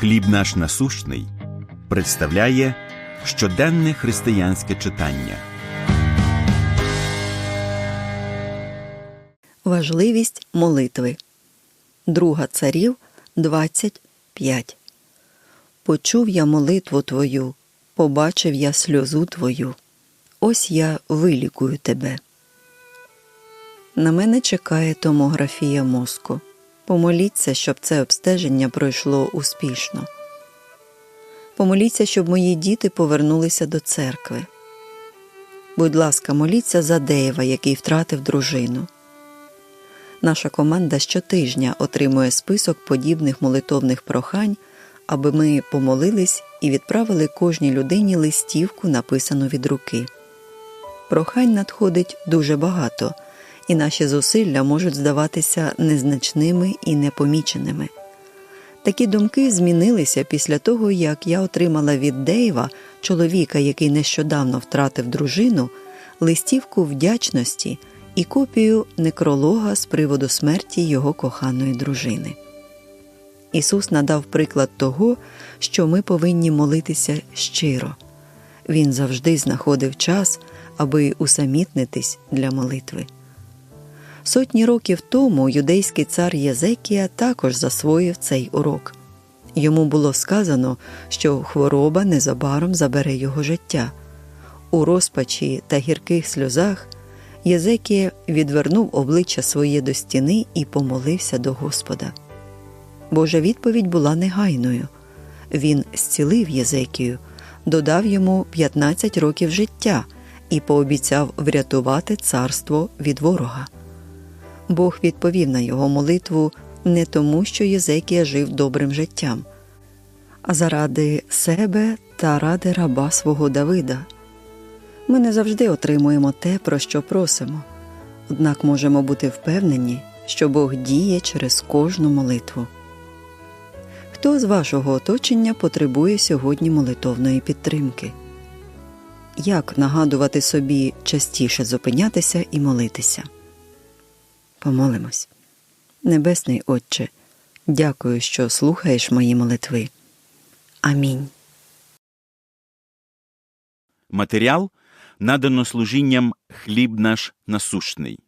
Хліб наш насущний представляє щоденне християнське читання. Важливість молитви. Друга царів 25. Почув я молитву твою, побачив я сльозу твою. Ось я вилікую тебе. На мене чекає томографія мозку. Помоліться, щоб це обстеження пройшло успішно. Помоліться, щоб мої діти повернулися до церкви. Будь ласка, моліться за Деєва, який втратив дружину. Наша команда щотижня отримує список подібних молитовних прохань, аби ми помолились і відправили кожній людині листівку, написану від руки. Прохань надходить дуже багато, і наші зусилля можуть здаватися незначними і непоміченими. Такі думки змінилися після того, як я отримала від Дейва, чоловіка, який нещодавно втратив дружину, листівку вдячності і копію некролога з приводу смерті його коханої дружини. Ісус надав приклад того, що ми повинні молитися щиро. Він завжди знаходив час, аби усамітнитись для молитви. Сотні років тому юдейський цар Єзекія також засвоїв цей урок. Йому було сказано, що хвороба незабаром забере його життя. У розпачі та гірких сльозах Єзекія відвернув обличчя своє до стіни і помолився до Господа. Божа відповідь була негайною. Він зцілив Єзекію, додав йому 15 років життя і пообіцяв врятувати царство від ворога. Бог відповів на його молитву не тому, що Єзекія жив добрим життям, а заради себе та ради раба свого Давида. Ми не завжди отримуємо те, про що просимо, однак можемо бути впевнені, що Бог діє через кожну молитву. Хто з вашого оточення потребує сьогодні молитовної підтримки? Як нагадувати собі частіше зупинятися і молитися? Помолимось. Небесний Отче, дякую, що слухаєш мої молитви. Амінь. Матеріал надано служінням Хліб наш насущний.